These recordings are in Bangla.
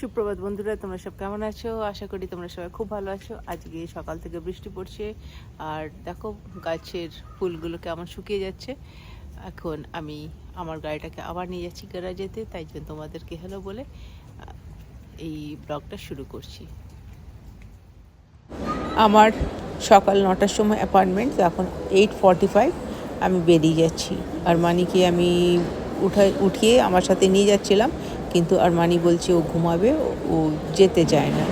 সুপ্রভাত বন্ধুরা, তোমরা সব কেমন আছো? আশা করি তোমরা সবাই খুব ভালো আছো। আজকে সকাল থেকে বৃষ্টি পড়ছে, আর দেখো গাছের ফুলগুলো কেমন শুকিয়ে যাচ্ছে। এখন আমি আমার গাড়িটাকে আবার নিয়ে যাচ্ছি গ্যারাজেতে তাই জন্য তোমাদেরকে হ্যালো বলে এই ব্লগটা শুরু করছি। আমার সকাল নটার সময় অ্যাপয়েন্টমেন্ট এখন এইট ফর্টি ফাইভ আমি বেরিয়ে যাচ্ছি। আর মানিকে আমি উঠাই, উঠিয়ে আমার সাথে নিয়ে যাচ্ছিলাম। কিন্তু আর মানি বলছে ও ঘুমাবে, ও- যেতে চায় না।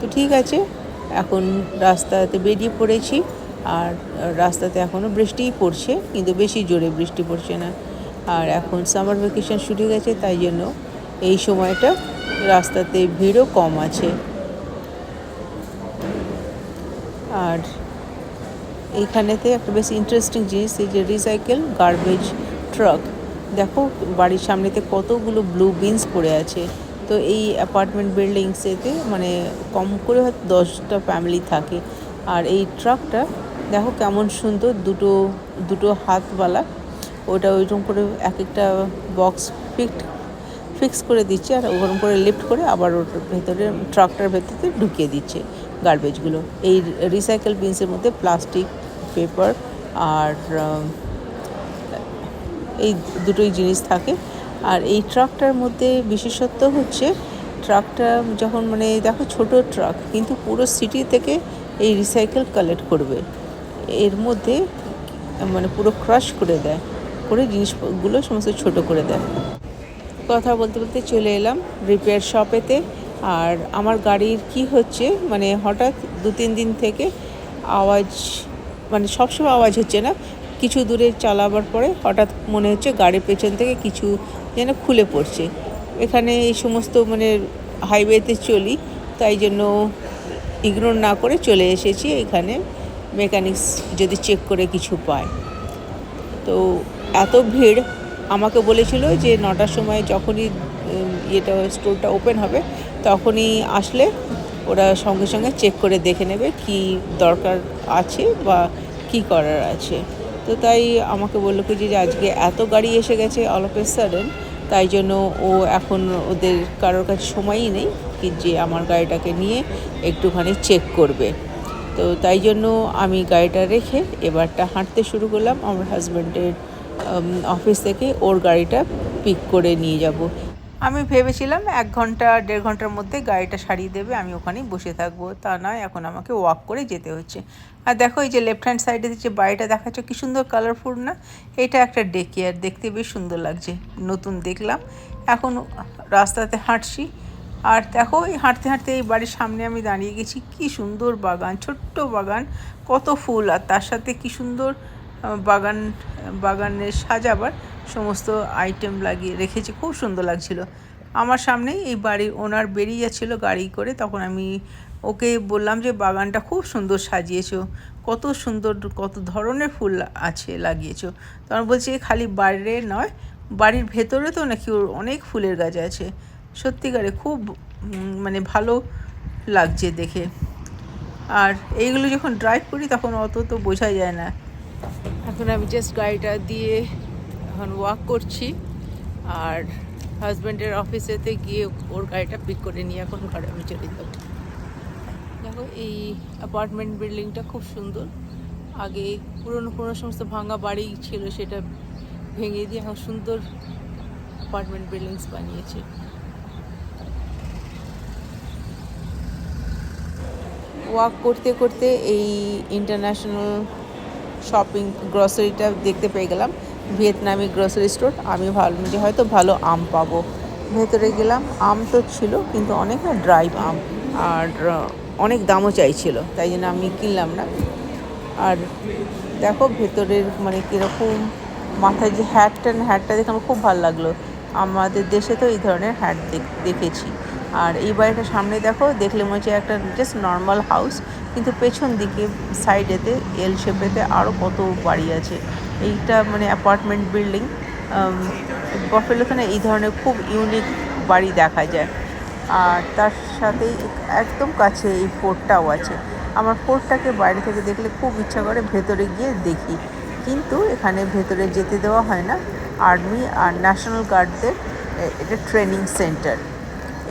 তো ঠিক আছে, এখন রাস্তাতে বেরিয়ে পড়েছি আর রাস্তাতে এখনও বৃষ্টিই পড়ছে, কিন্তু বেশি জোরে বৃষ্টি পড়ছে না। আর এখন সামার ভ্যাকেশন শুরু গেছে, তাই জন্য এই সময়টা রাস্তাতে ভিড়ও কম আছে। আর এইখানেতে একটা বেশ ইন্টারেস্টিং জিনিস, এই যে রিসাইকেল গার্বেজ ট্রাক দেখো বাড়ির সামনেতে কতগুলো ব্লু বিনস পড়ে আছে। তো এই অ্যাপার্টমেন্ট বিল্ডিংসেতে মানে কম করে হয়তো দশটা ফ্যামিলি থাকে। আর এই ট্রাকটা দেখো কেমন সুন্দর দুটো দুটো হাতওয়ালা। ওটা ওইরকম করে এক একটা বক্স ফিক্ট ফিক্স করে দিচ্ছে আর ওরকম করে লিফট করে আবার ওর ভেতরে ট্রাকটার ভেতরে ঢুকিয়ে দিচ্ছে গার্বেজগুলো এই রিসাইকেল বিনসের মধ্যে প্লাস্টিক পেপার আর আম, এই দুটোই জিনিস থাকে। আর এই ট্রাকটার মধ্যে বিশেষত্ব হচ্ছে, ট্রাকটা যখন মানে দেখো ছোট ট্রাক, কিন্তু পুরো সিটি থেকে এই রিসাইকেল কালেক্ট করবে। এর মধ্যে মানে পুরো ক্রাশ করে দেয়, করে জিনিসগুলো সমস্ত ছোট করে দেয়। কথা বলতে বলতে চলে এলাম রিপেয়ার শপেতে আর আমার গাড়ির কি হচ্ছে মানে হঠাৎ দু তিন দিন থেকে আওয়াজ মানে সবসময় আওয়াজ হচ্ছে না। কিছু দূরে চালাবার পরে হঠাৎ মনে হচ্ছে গাড়ির পেছন থেকে কিছু যেন খুলে পড়ছে। এখানে এই সমস্ত মানে হাইওয়েতে চলি, তাই জন্য ইগনোর না করে চলে এসেছি এখানে। মেকানিক্স যদি চেক করে কিছু পায়। তো এত ভিড় আমাকে বলেছিল যে নটার সময় যখনই ইয়েটা স্টোরটা ওপেন হবে, তখনই আসলে ওরা সঙ্গে সঙ্গে চেক করে দেখে নেবে কি দরকার আছে বা কি করার আছে। তো তাই আমাকে বলল কি যে আজকে এত গাড়ি এসে গেছে অল অফ সাডেন তাই জন্য ও এখন ওদের কারোর কাছে সময়ই নেই কি যে আমার গাড়িটাকে নিয়ে একটুখানি চেক করবে। তো তাই জন্য আমি গাড়িটা রেখে এবারটা হাঁটতে শুরু করলাম। আমার হাজব্যান্ডের অফিস থেকে ওর গাড়িটা পিক করে নিয়ে যাব। আমি ভেবেছিলাম এক ঘণ্টা, দেড় ঘণ্টার মধ্যে গাড়িটা সারিয়ে দেবে, আমি ওখানেই বসে থাকব। তা নয়, এখন আমাকে ওয়াক করে যেতে হচ্ছে। আর দেখো এই যে লেফট হ্যান্ড সাইডে যে বাড়িটা দেখাচ্ছ, কি সুন্দর কালারফুল না? এটা একটা ডে কেয়ার দেখতে বেশ সুন্দর লাগছে। নতুন দেখলাম, এখন রাস্তাতে হাঁটছি। আর দেখো, এই হাঁটতে হাঁটতে এই বাড়ির সামনে আমি দাঁড়িয়ে গেছি, কি সুন্দর বাগান, ছোট্ট বাগান, কত ফুল। আর তার সাথে কি সুন্দর বাগান, বাগানের সাজাবার সমস্ত আইটেম লাগিয়ে রেখেছি, খুব সুন্দর লাগছিল। আমার সামনেই এই বাড়ির ওনার বেরিয়ে যাচ্ছিল গাড়ি করে, তখন আমি ওকে বললাম যে, বাগানটা খুব সুন্দর সাজিয়েছো, কত সুন্দর, কত ধরনের ফুল আছে লাগিয়েছো। তখন বলছি খালি বাইরে নয়, বাড়ির ভেতরে তো নাকি ওর অনেক ফুলের গাছ আছে। সত্যিকারে খুব মানে ভালো লাগছে দেখে। আর এইগুলো যখন ড্রাইভ করি, তখন অত তো বোঝা যায় না। এখন আমি জাস্ট গাড়িটা দিয়ে এখন ওয়াক করছি আর হাজব্যান্ডের অফিসেতে গিয়ে ওর গাড়িটা পিক করে নিয়ে এখন ঘরে আমি চলে যাব। দেখো, এই অ্যাপার্টমেন্ট বিল্ডিংটা খুব সুন্দর। আগে পুরনো পুরনো সমস্ত ভাঙা বাড়ি ছিল, সেটা ভেঙে দিয়ে এখন সুন্দর অ্যাপার্টমেন্ট বিল্ডিংস বানিয়েছে। ওয়াক করতে করতে এই ইন্টারন্যাশনাল শপিং গ্রসারিটা দেখতে পেয়ে গেলাম। ভিয়েতনামি গ্রোসারি স্টোর। আমি ভাবলাম যে হয়তো ভালো আম পাবো। ভেতরে গেলাম, আম তো ছিল, কিন্তু অনেক না ড্রাই আম। আর অনেক দামও চাইছিল, তাই জন্য আমি কিনলাম না। আর দেখো ভেতরের মানে কীরকম মাথায় যে হ্যাটটা হ্যাটটা দেখে আমার খুব ভালো লাগল। আমাদের দেশে তো এই ধরনের হ্যাট দেখেছি। আর এই বাড়িটার সামনে দেখো, দেখলে মনে হচ্ছে একটা জাস্ট নর্মাল হাউস কিন্তু পেছন দিকে সাইডেতে এল শেপেতে আরও কত বাড়ি আছে। এইটা মানে অ্যাপার্টমেন্ট বিল্ডিং বফেলোখানে এই ধরনের খুব ইউনিক বাড়ি দেখা যায়। আর তার সাথে একদম কাছে এই ফোর্টটাও আছে। আমার ফোর্টটাকে বাইরে থেকে দেখলে খুব ইচ্ছা করে ভেতরে গিয়ে দেখি। কিন্তু এখানে ভেতরে যেতে দেওয়া হয় না। আর্মি আর ন্যাশনাল গার্ডদের এটা ট্রেনিং সেন্টার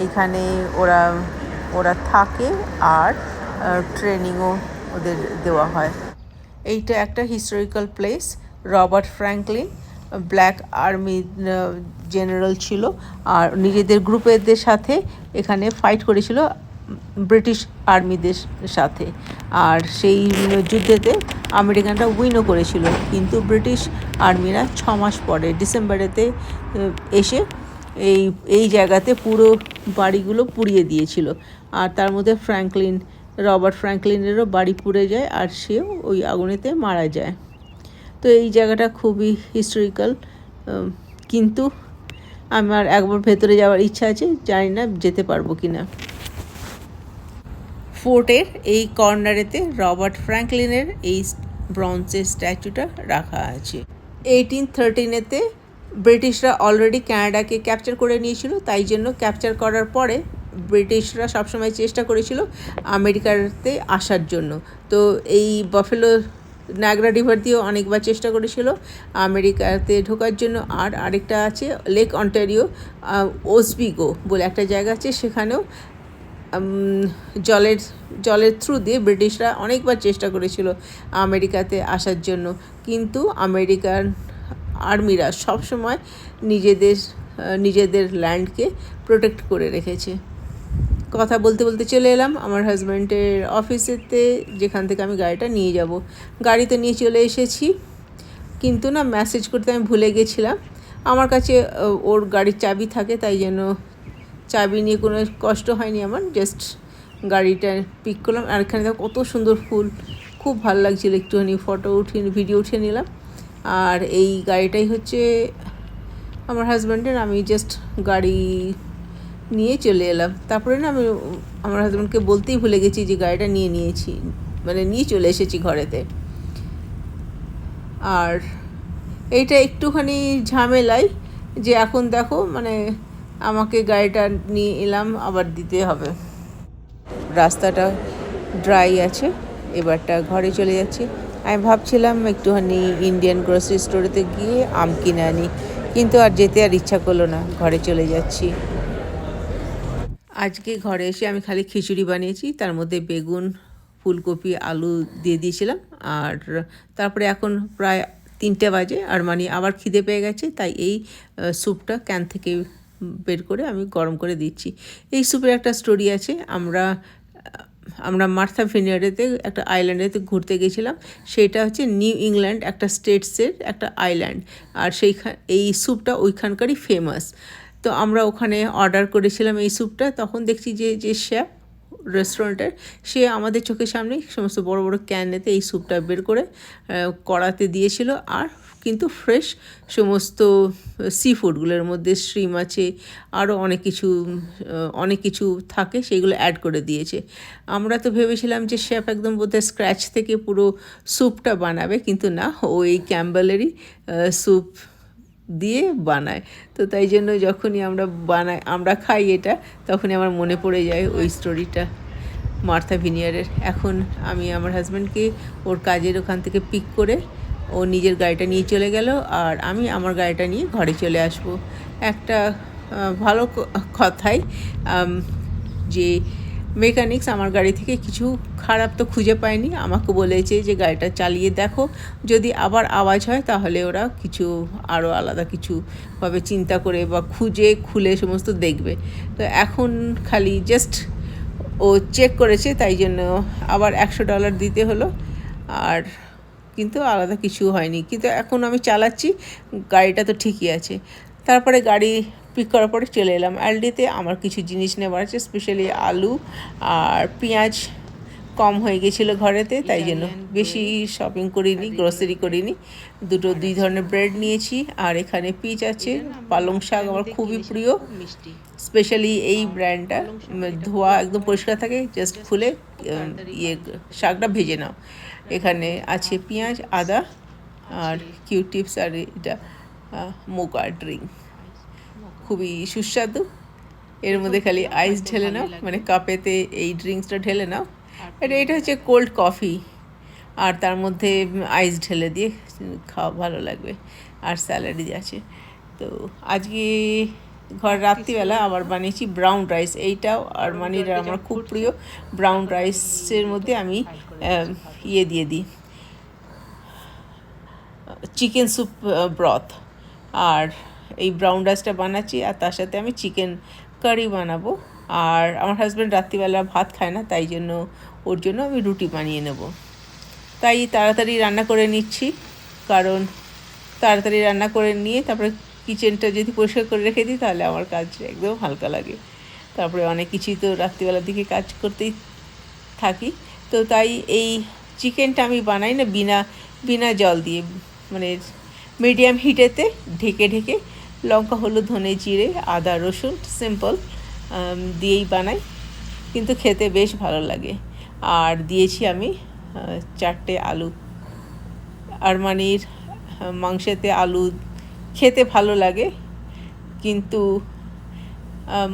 এখানে ওরা ওরা থাকে আর ট্রেনিংও ওদের দেওয়া হয়। এইটা একটা historical place Robert Franklin, black army general ছিল, আর নিজেদের গ্রুপেদের সাথে এখানে ফাইট করেছিল ব্রিটিশ আর্মিদের সাথে। আর সেই যুদ্ধেতে আমেরিকানরা উইনও করেছিল, কিন্তু ব্রিটিশ আর্মিরা ছ মাস পরে, ডিসেম্বরেতে এসে এই এই জায়গাতে পুরো বাড়িগুলো পুড়িয়ে দিয়েছিল। আর তার মধ্যে ফ্র্যাঙ্কলিন, রবার্ট ফ্র্যাঙ্কলিনেরও বাড়ি পুড়ে যায়, আর সেও ওই আগুনেতে মারা যায়। তো এই জায়গাটা খুবই হিস্টোরিক্যাল কিন্তু আমার একবার ভেতরে যাওয়ার ইচ্ছা আছে, জানি না যেতে পারব কি না ফোর্টের এই কর্নারেতে রবার্ট ফ্র্যাঙ্কলিনের এই ব্রঞ্জের স্ট্যাচুটা রাখা আছে। এইটিন থার্টিনেতে ব্রিটিশরা অলরেডি ক্যানাডাকে ক্যাপচার করে নিয়েছিল, তাই জন্য ক্যাপচার করার পরে ব্রিটিশরা সবসময় চেষ্টা করেছিল আমেরিকাতে আসার জন্য। তো এই বাফেলো নাগরা রিভার দিয়েও অনেকবার চেষ্টা করেছিল আমেরিকাতে ঢোকার জন্য। আর আরেকটা আছে, লেক অন্টারিও ওসবিগো বলে একটা জায়গা আছে। সেখানেও জলের জলের থ্রু দিয়ে ব্রিটিশরা অনেকবার চেষ্টা করেছিল আমেরিকাতে আসার জন্য। কিন্তু আমেরিকান আর্মিরা সবসময় নিজেদের নিজেদের ল্যান্ডকে প্রোটেক্ট করে রেখেছে। কথা বলতে বলতে চলে এলাম আমার হাজব্যান্ডের অফিসেতে যেখান থেকে আমি গাড়িটা নিয়ে যাব। গাড়িতে নিয়ে চলে এসেছি। কিন্তু না মেসেজ করতে আমি ভুলে গেছিলাম। আমার কাছে ওর গাড়ির চাবি থাকে, তাই জন্য চাবি নিয়ে কোনো কষ্ট হয়নি আমার। জাস্ট গাড়িটা পিক করলাম। আর এখানে দেখো, কত সুন্দর ফুল। খুব ভালো লাগছিল একটুখানি ফটো উঠিয়ে ভিডিও উঠিয়ে নিলাম। আর এই গাড়িটাই হচ্ছে আমার হাজব্যান্ডের আমি জাস্ট গাড়ি নিয়ে চলে এলাম। তারপরে না আমি, আমার হাজব্যান্ডকে বলতেই ভুলে গেছি যে গাড়িটা নিয়ে নিয়েছি মানে নিয়ে চলে এসেছি ঘরেতে। আর এইটা একটুখানি ঝামেলাই যে এখন দেখো মানে আমাকে গাড়িটা নিয়ে এলাম, আবার দিতে হবে। রাস্তাটা ড্রাই আছে, এবারটা ঘরে চলে যাচ্ছি। আমি ভাবছিলাম একটুখানি ইন্ডিয়ান গ্রোসারি স্টোরেতে গিয়ে আম কিনে আনি, কিন্তু আর যেতে আর ইচ্ছা করল না, ঘরে চলে যাচ্ছি। আজকে ঘরে এসে আমি খালি খিচুড়ি বানিয়েছি। তার মধ্যে বেগুন, ফুলকপি, আলু দিয়ে দিয়েছিলাম। আর তারপরে এখন প্রায় তিনটে বাজে। আর মানে আবার খিদে পেয়ে গেছে, তাই এই স্যুপটা ক্যান থেকে বের করে আমি গরম করে দিচ্ছি। এই স্যুপের একটা স্টোরি আছে। আমরা আমরা মার্থা ভিনিয়ারেতে একটা আইল্যান্ডেতে ঘুরতে গেছিলাম। সেটা হচ্ছে নিউ ইংল্যান্ড, একটা স্টেটসের একটা আইল্যান্ড। আর সেইখান এই স্যুপটা ওইখানকারই ফেমাস। তো আমরা ওখানে অর্ডার করেছিলাম এই স্যুপটা তখন দেখছি যে যে শেফ রেস্টুরেন্টের সে আমাদের চোখের সামনে সমস্ত বড় বড় ক্যানেতে এই স্যুপটা বের করে কড়াতে দিয়েছিল। আর কিন্তু ফ্রেশ সমস্ত সি ফুডগুলোর মধ্যে শ্রিম আছে আরও অনেক কিছু অনেক কিছু থাকে, সেগুলো অ্যাড করে দিয়েছে। আমরা তো ভেবেছিলাম যে শেফ একদম বোধহয় স্ক্র্যাচ থেকে পুরো স্যুপটা বানাবে, কিন্তু না, ও এই ক্যাম্বেলেরই স্যুপ দিয়ে বানায়। তো তাই জন্য যখনই আমরা বানাই, আমরা খাই এটা, তখনই আমার মনে পড়ে যায় ওই স্টোরিটা মার্থা ভিনিয়ারের। এখন আমি আমার হাজব্যান্ডকে ওর কাজের ওখান থেকে পিক করে ও নিজের গাড়িটা নিয়ে চলে গেল আর আমি আমার গাড়িটা নিয়ে ঘরে চলে আসব। একটা ভালো কথাই যে মেকানিক্স আমার গাড়ি থেকে কিছু খারাপ তো খুঁজে পায়নি। আমাকে বলেছে যে গাড়িটা চালিয়ে দেখো। যদি আবার আওয়াজ হয় তাহলে ওরা কিছু আরও আলাদা কিছু ভাবে চিন্তা করে বা খুঁজে খুলে সমস্ত দেখবে। তো এখন খালি জাস্ট ও চেক করেছে, তাই জন্য আবার একশো ডলার দিতে হলো। আর কিন্তু আলাদা কিছু হয়নি। কিন্তু এখন আমি চালাচ্ছি, গাড়িটা তো ঠিকই আছে। তারপরে গাড়ি পিক করার পরে চলে এলাম। অ্যালডিতে আমার কিছু জিনিস নেওয়ার আছে স্পেশালি আলু আর পেঁয়াজ কম হয়ে গেছিল ঘরেতে তাই জন্য বেশি শপিং করিনি গ্রোসারি করিনি। দুটো দুই ধরনের ব্রেড নিয়েছি আর এখানে পিচ আছে পালং শাক আমার খুবই প্রিয়। মিষ্টি। স্পেশালি এই ব্র্যান্ডটা ধোয়া একদম পরিষ্কার থাকে জাস্ট খুলে ইয়ে শাকটা ভেজে নাও। এখানে আছে পেঁয়াজ আদা আর কিউ টিপস আর এটা। Mocha drink. খুবই সুস্বাদু। এর মধ্যে খালি আইস ঢেলে নাও মানে কাপেতে এই ড্রিঙ্কসটা ঢেলে নাও। এটা এটা হচ্ছে কোল্ড কফি আর তার মধ্যে আইস ঢেলে দিয়ে খাওয়া ভালো লাগবে। আর স্যালাডই আছে। তো আজকে ঘর রাত্রিবেলা আবার বানিয়েছি ব্রাউন রাইস এইটাও আর মানির আমার খুব প্রিয় ব্রাউন রাইসের মধ্যে আমি ইয়ে দিয়ে দিই। চিকেন স্যুপ ব্রথ আর এই ব্রাউন রাইসটা বানাচ্ছি, আর তার সাথে আমি চিকেন কারি বানাবো। আর আমার হাজব্যান্ড রাত্রিবেলা ভাত খায় না, তাই জন্য ওর জন্য আমি রুটি বানিয়ে নেব। তাই তাড়াতাড়ি রান্না করে নিচ্ছি, কারণ তাড়াতাড়ি রান্না করে নিয়ে তারপরে কিচেনটা যদি পরিষ্কার করে রেখে দিই, তাহলে আমার কাজ একদম হালকা লাগে। তারপরে অনেক কিছুই তো রাত্রিবেলার দিকে কাজ করতেই থাকি। তো তাই এই চিকেনটা আমি বানাই না, বিনা বিনা জল দিয়ে মানে মিডিয়াম হিটেতে ঢেকে ঢেকে লঙ্কা, হলুদ, ধনে জিরে, আদা, রসুন, সিম্পল দিয়েই বানাই। কিন্তু খেতে বেশ ভালো লাগে। আর দিয়েছি আমি চারটে আলু। আরমানির মাংসেতে আলু খেতে ভালো লাগে। কিন্তু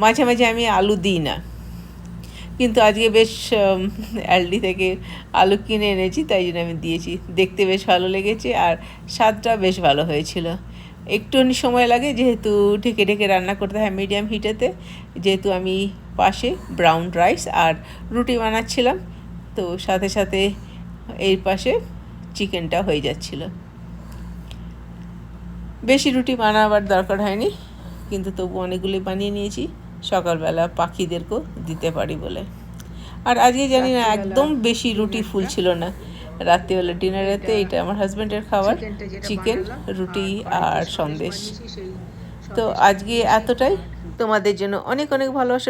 মাঝে মাঝে আমি আলু দিই না। কিন্তু আজকে বেশ অ্যালডি থেকে আলু কিনে এনেছি, তাই জন্য আমি দিয়েছি। দেখতে বেশ ভালো লেগেছে আর স্বাদটা বেশ ভালো হয়েছিল। একটুখানি সময় লাগে, যেহেতু ঢেকে ঢেকে রান্না করতে হয় মিডিয়াম হিটেতে যেহেতু আমি পাশে ব্রাউন রাইস আর রুটি বানাচ্ছিলাম, তো সাথে সাথে এর পাশে চিকেনটা হয়ে যাচ্ছিল। বেশি রুটি বানাবার দরকার হয়নি, কিন্তু তবু অনেকগুলি বানিয়ে নিয়েছি। সকালবেলা পাখিদেরকেও দিতে পারি বলে। আর আজকে জানি না একদম বেশি রুটি ফুল ছিল না। রাত্রিবেলা ডিনারেতে এটা আমার হাজব্যান্ডের খাবার চিকেন রুটি আর সন্দেশ। তো আজকে এতটাই। তোমাদের জন্য অনেক অনেক ভালোবাসা।